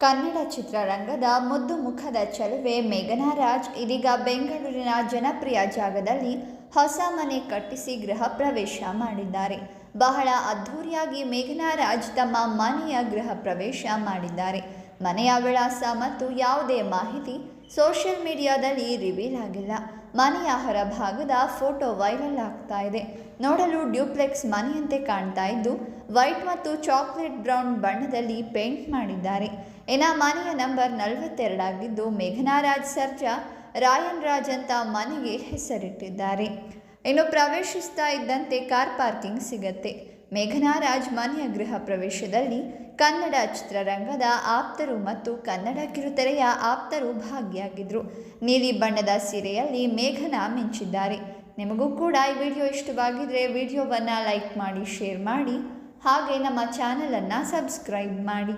ಕನ್ನಡ ಚಿತ್ರರಂಗದ ಮುದ್ದು ಮುಖದ ಚೆಲುವೆ ಮೇಘನಾ ರಾಜ್ ಇದೀಗ ಬೆಂಗಳೂರಿನ ಜನಪ್ರಿಯ ಜಾಗದಲ್ಲಿ ಹೊಸ ಮನೆ ಕಟ್ಟಿಸಿ ಗೃಹ ಪ್ರವೇಶ ಮಾಡಿದ್ದಾರೆ. ಬಹಳ ಅದ್ಧೂರಿಯಾಗಿ ಮೇಘನಾ ರಾಜ್ ತಮ್ಮ ಮನೆಯ ಗೃಹ ಪ್ರವೇಶ ಮಾಡಿದ್ದಾರೆ. ಮನೆಯ ವಿಳಾಸ ಮತ್ತು ಯಾವುದೇ ಮಾಹಿತಿ ಸೋಷಿಯಲ್ ಮೀಡಿಯಾದಲ್ಲಿ ರಿವೀಲ್ ಆಗಿಲ್ಲ. ಮನೆಯ ಹೊರಭಾಗದ ಫೋಟೋ ವೈರಲ್ ಆಗ್ತಾ ಇದೆ. ನೋಡಲು ಡ್ಯೂಪ್ಲೆಕ್ಸ್ ಮನೆಯಂತೆ ಕಾಣ್ತಾ ಇದ್ದು, ವೈಟ್ ಮತ್ತು ಚಾಕ್ಲೇಟ್ ಬ್ರೌನ್ ಬಣ್ಣದಲ್ಲಿ ಪೇಂಟ್ ಮಾಡಿದ್ದಾರೆ. ಇನ್ನು ಮನೆಯ ನಂಬರ್ ನಲವತ್ತೆರಡಾಗಿದ್ದು ಮೇಘನಾ ರಾಜ್ ಸರ್ಜಾ ರಾಯನ್ ರಾಜ್ ಅಂತ ಮನೆಗೆ ಹೆಸರಿಟ್ಟಿದ್ದಾರೆ. ಇನ್ನು ಪ್ರವೇಶಿಸ್ತಾ ಇದ್ದಂತೆ ಕಾರ್ ಪಾರ್ಕಿಂಗ್ ಸಿಗತ್ತೆ. ಮೇಘನಾ ರಾಜ್ ಮನೆಯ ಗೃಹ ಪ್ರವೇಶದಲ್ಲಿ ಕನ್ನಡ ಚಿತ್ರರಂಗದ ಆಪ್ತರು ಮತ್ತು ಕನ್ನಡ ಕಿರುತೆರೆಯ ಆಪ್ತರು ಭಾಗಿಯಾಗಿದ್ದರು ನೀಲಿ ಬಣ್ಣದ ಸೀರೆಯಲ್ಲಿ ಮೇಘನಾ ಮಿಂಚಿದ್ದಾರೆ. ನಿಮಗೂ ಕೂಡ ಈ ವಿಡಿಯೋ ಇಷ್ಟವಾಗಿದ್ದರೆ ವಿಡಿಯೋವನ್ನು ಲೈಕ್ ಮಾಡಿ, ಶೇರ್ ಮಾಡಿ, ಹಾಗೆ ನಮ್ಮ ಚಾನಲನ್ನು ಸಬ್ಸ್ಕ್ರೈಬ್ ಮಾಡಿ.